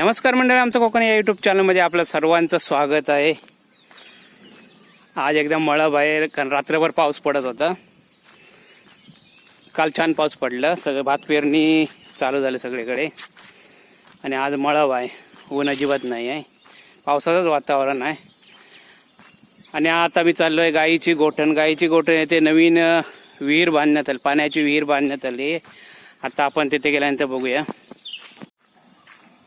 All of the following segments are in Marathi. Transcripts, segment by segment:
नमस्कार मंडळी आमचं कोकण या युट्यूब चॅनलमध्ये आपलं सर्वांचं स्वागत आहे. आज एकदम मळब बाहेर कारण रात्रभर पाऊस पडत होता. काल छान पाऊस पडला सगळं भात पेरणी चालू झालं सगळीकडे. आणि आज मळब आहे ऊन अजिबात नाही आहे. पावसाचंच वातावरण आहे. आणि आता मी चाललो आहे गाईची गोठण. गाईची गोठण येथे नवीन विहीर बांधण्यात आली पाण्याची विहीर बांधण्यात आली. आता आपण तिथे गेल्यानंतर बघूया.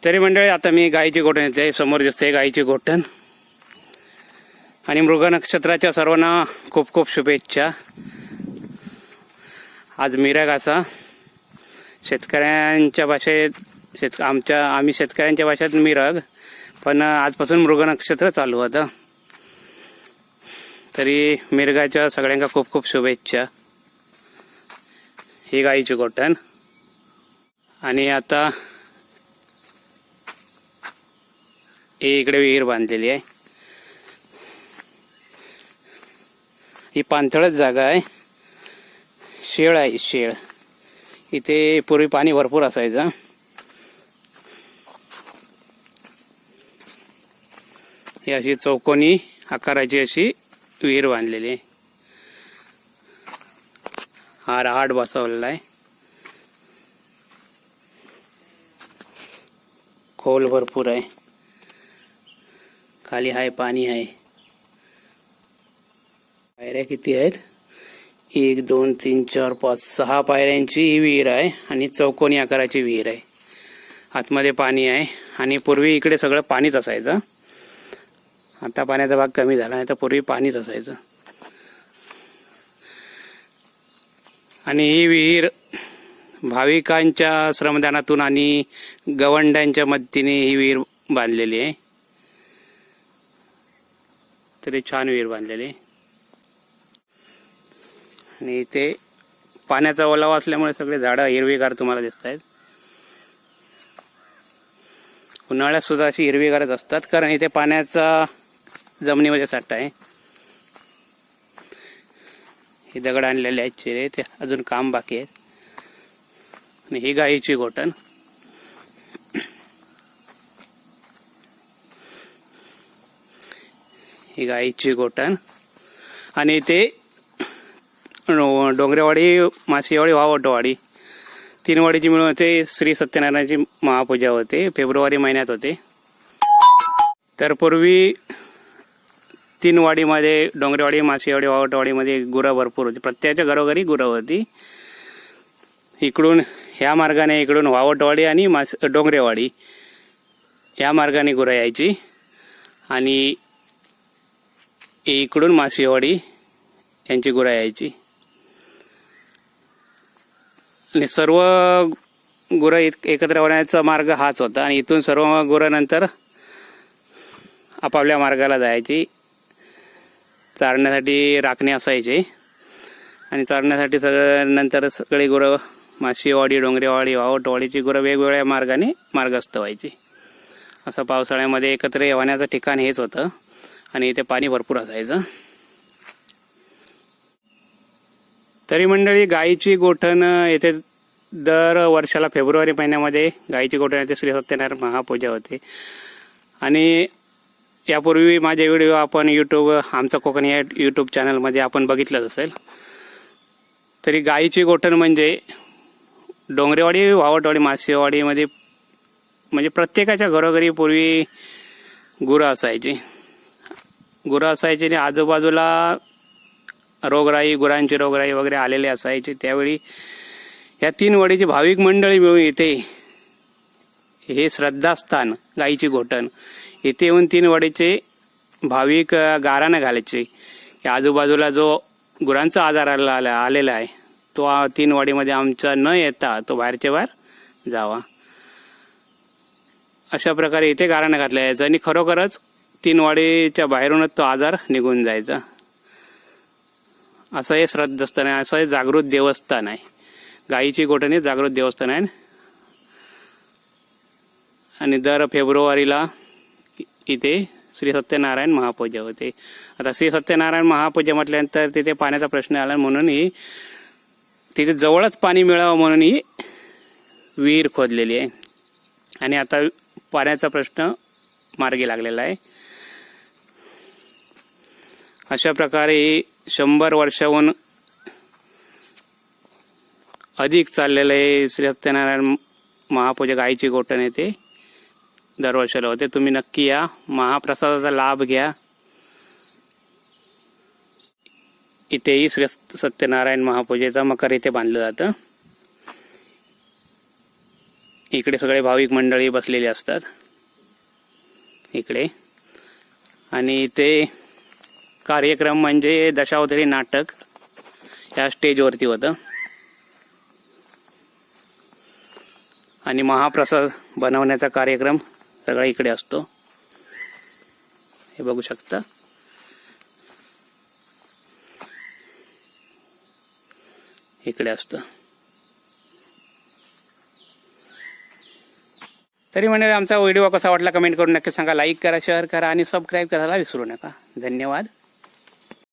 तरी मंडळी आता मी गाईची गोठण येते. समोर दिसते गाईची गोठण. आणि मृग नक्षत्राच्या सर्वांना खूप खूप शुभेच्छा. आज मिरग असा. शेतकऱ्यांच्या भाषेत शेत आमच्या आम्ही शेतकऱ्यांच्या भाषेत मिरग पण आजपासून मृग नक्षत्र चालू होतं. तरी मिरगाच्या सगळ्यांका खूप खूप शुभेच्छा. ही गाईची गोठण. आणि आता ही इकडे विहीर बांधलेली आहे. ही पाणथळच जागा आहे. शेळ आहे शेळ. इथे पूर्वी पाणी भरपूर असायचं. ही अशी चौकोनी आकाराची अशी विहीर बांधलेली आहे. हा रहाट बसवलेला आहे. खोल भरपूर आहे. खाली आहे पाणी आहे. पायऱ्या किती आहेत? एक दोन तीन चार पाच सहा पायऱ्यांची ही विहीर आहे आणि चौकोनी आकाराची विहीर आहे. आतमध्ये पाणी आहे आणि पूर्वी इकडे सगळं पाणीच असायचं. आता पाण्याचा भाग कमी झाला नाही तर पूर्वी पाणीच असायचं. आणि ही विहीर भाविकांच्या श्रमदानातून आणि गवंड्यांच्या मदतीने ही विहीर बांधलेली आहे. तरी छान विहीर बांधलेली. आणि इथे पाण्याचा ओलावा असल्यामुळे सगळे झाडं हिरवीगार तुम्हाला दिसत आहेत उन्हाळ्यात सुद्धा अशी हिरवीगारच असतात कारण इथे पाण्याचा जमिनीमध्ये साठा आहे. हे दगड आणलेले आहेत चिरे ते अजून काम बाकी आहेत. आणि ही गाईची गोटण ही गाईची गोठण आणि ते डोंगरेवाडी मासेवाडी वावटवाडी तीन वाडीची मिळून होते श्री सत्यनारायणाची महापूजा होते फेब्रुवारी महिन्यात होते तर पूर्वी तीन वाडीमध्ये डोंगरेवाडी मासेवाडी वावटवाडीमध्ये गुरं भरपूर होती प्रत्येकाच्या घरोघरी गुरं होती इकडून ह्या मार्गाने इकडून वावटवाडी आणि मास डोंगरेवाडी या मार्गाने गुरं यायची आणि इकडून मासेवाडी यांची गुरा यायची. आणि सर्व गुरं एकत्र होण्याचा मार्ग हाच होता. आणि इथून सर्व गुरानंतर आपापल्या मार्गाला जायची. चारण्यासाठी राखणे असायचे. आणि चारण्यासाठी सगळं नंतर सगळी गुरं माशीवाडी डोंगरेवाडी वावटवाडीची गुरं वेगवेगळ्या मार्गाने मार्गस्थ व्हायची. असं पावसाळ्यामध्ये एकत्र येण्याचं ठिकाण हेच होतं. आणि इथे पाणी भरपूर असायचं. तरी मंडळी गाईची गोठण येथे दर वर्षाला फेब्रुवारी महिन्यामध्ये गाईची गोठण येथे श्री सत्यनारायण महापूजा होते. आणि यापूर्वी माझे व्हिडिओ आपण यूट्यूब आमचा कोकण या यूट्यूब चॅनलमध्ये आपण बघितलंच असेल. तरी गाईची गोठण म्हणजे डोंगरेवाडी वावटवाडी मासेवाडीमध्ये म्हणजे प्रत्येकाच्या घरोघरी पूर्वी गुरं असायची. गुरं असायचे आणि आजूबाजूला रोगराई गुरांची रोगराई वगैरे आलेले असायचे. त्यावेळी या तीन वडीची भाविक मंडळी मिळून येते हे श्रद्धास्थान गाईची घोटण इथे येऊन तीन वडीचे भाविक गारानं घालायचे. की आजूबाजूला जो गुरांचा आजार आला आला- आलेला आहे तो तीन वाडीमध्ये आमचा न येता तो बाहेरच्या बाहेर जावा. अशा प्रकारे इथे गाराणं घातलं यायचं आणि खरोखरच तीन वाडीच्या बाहेरूनच तो आजार निघून जायचा. असं हे श्रद्धास्थान आहे असं हे जागृत देवस्थान आहे. गाईची गोठणी जागृत देवस्थान आहे. आणि दर फेब्रुवारीला इथे श्री सत्यनारायण महापूजा होते. आता श्री सत्यनारायण महापूजा म्हटल्यानंतर तिथे पाण्याचा प्रश्न आला म्हणून ही तिथे जवळच पाणी मिळावं म्हणून ही विहीर खोदलेली आहे. आणि आता पाण्याचा प्रश्न मार्गी लागलेला आहे. अशा प्रकारे शंभर वर्षाहून अधिक चाललेलं आहे श्री सत्यनारायण महापूजा गायीची गोठण येते दरवर्षाला होते. तुम्ही नक्की या. महाप्रसादाचा लाभ घ्या. इथेही श्री सत्यनारायण महापूजेचा मकर इथे बांधलं जातं. इकडे सगळे भाविक मंडळी बसलेली असतात. इकडे. आणि इथे कार्यक्रम म्हणजे दशावतारी नाटक या स्टेजवरती होतं. आणि महाप्रसाद बनवण्याचा कार्यक्रम सगळा इकडे असतो. हे बघू शकता. इकडे असतं. तरी म्हणजे आमचा व्हिडिओ कसा वाटला कमेंट करून नक्की सांगा. लाईक करा शेअर करा आणि सबस्क्राईब करायला विसरू नका. धन्यवाद.